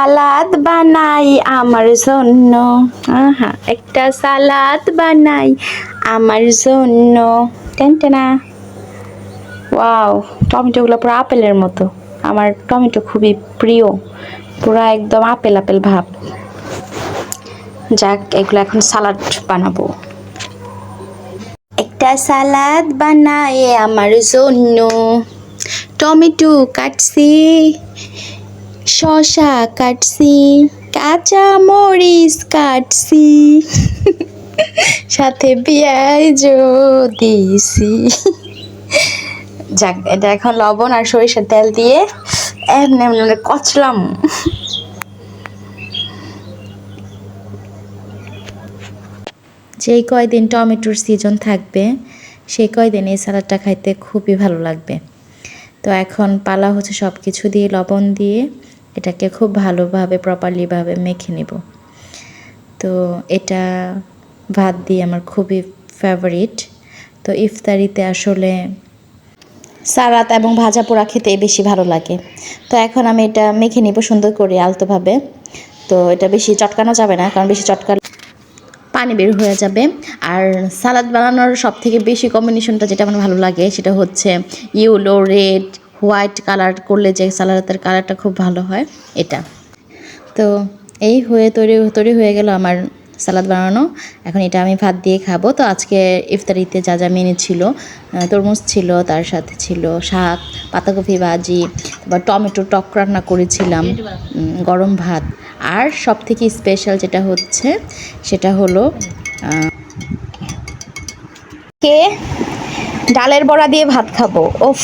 সালাদ বানাই আমার জন্য। আহা, একটা সালাদ বানাই আমার জন্য। টেনটেনা ওয়াও, টমেটোগুলো পুরো আপেলের মতো। আমার টমেটো খুবই প্রিয়। পুরো একদম আপেল আপেল ভাব। যাক, এগুলো এখন সালাড বানাবো। একটা সালাদ বানাই আমার জন্য। টমেটো কাটছি। শসা কাটছি, কাঁচা মরিচ কাটছি, সাথে পেঁয়াজ দিয়েছি। যাক, এটা এখন লবণ আর সরিষার তেল দিয়ে এমনি এমনি কচলাম। যেই কয়দিন টমেটোর সিজন থাকবে, সেই কয়দিন এই সালাডটা খাইতে খুবই ভালো লাগবে। তো এখন পালা হচ্ছে সব কিছু দিয়ে, লবণ দিয়ে এটাকে খুব ভালোভাবে প্রপারলিভাবে মেখে নেব। তো এটা ভাত দিয়ে আমার খুবই ফেভারিট তো ইফতারিতে আসলে সালাদ এবং ভাজা পোড়া খেতে বেশি ভালো লাগে। তো এখন আমি এটা মেখে নিব সুন্দর করে আলতোভাবে। তো এটা বেশি চটকানো যাবে না, কারণ বেশি চটকালে পানি বের হয়ে যাবে। আর সালাদ বানানোর সব থেকে বেশি কম্বিনেশনটা যেটা আমার ভালো লাগে সেটা হচ্ছে ইয়েলো রেড হোয়াইট কালার করলে যে সালাদের কালারটা খুব ভালো হয়, এটা। তো এই হয়ে তৈরি তৈরি হয়ে গেল আমার সালাদ বানানো। এখন এটা আমি ভাত দিয়ে খাব। তো আজকে ইফতারিতে যা যা মেনে ছিল তরমুজ ছিল, তার সাথে ছিল শাক, পাতাকপি ভাজি, তারপর টমেটো টক রান্না করেছিলাম গরম ভাত। আর সব থেকে স্পেশাল যেটা হচ্ছে, সেটা হলো কে? ডালের বড়া দিয়ে ভাত খাব। ওফ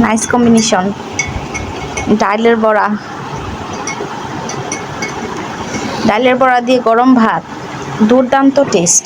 নাইস কম্বিনেশন ডালের বড়া ডালের বড়া দিয়ে গরম ভাত. দুর্দান্ত টেস্ট